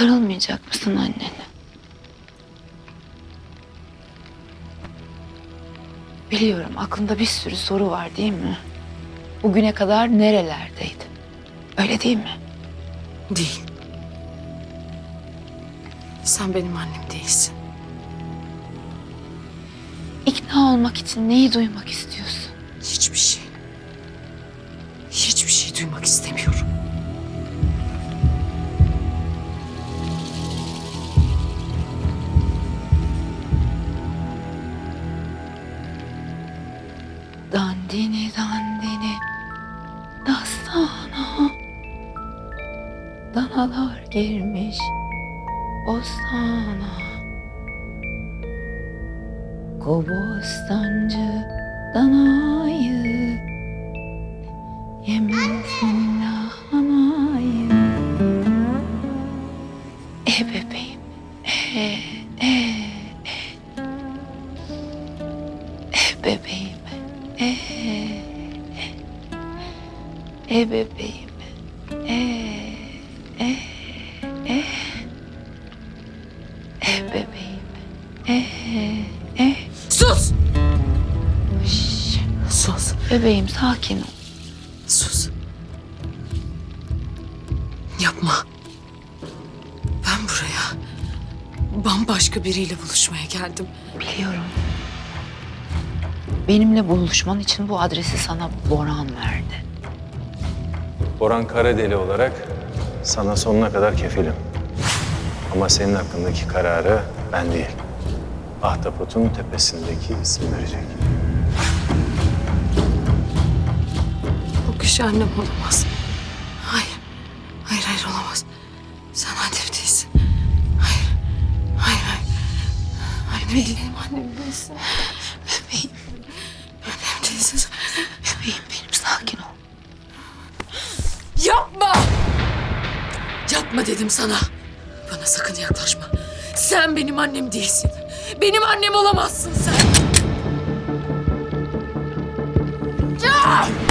Sarılmayacak mısın annene? Biliyorum aklında bir sürü soru var değil mi? Bugüne kadar nerelerdeydin? Öyle değil mi? Değil. Sen benim annem değilsin. İkna olmak için neyi duymak istiyorsun? Hiçbir şey. Hiçbir şey duymak istemiyorum. Dandini dandini dastana. Danalar girmiş bostana. Kobostancı danayı Yemesin lahanayı. E bebeğim e e e. E bebeğim e e E bebeğim e e e E bebeğim e e Sus! Şş, Sus. Bebeğim sakin ol. Sus. Yapma. Ben buraya bambaşka biriyle buluşmaya geldim. Biliyorum. Benimle buluşman için bu adresi sana Boran verdi. Boran Karadeli olarak sana sonuna kadar kefilim. Ama senin hakkındaki kararı ben değil. Ahtapot'un tepesindeki isim verecek. O kişi annem olamaz. Hayır. Hayır hayır olamaz. Sen annem değilsin. Hayır. Hayır hayır. Annem değilim annem değilsin. Yapma dedim sana. Bana sakın yaklaşma. Sen benim annem değilsin. Benim annem olamazsın sen. Can!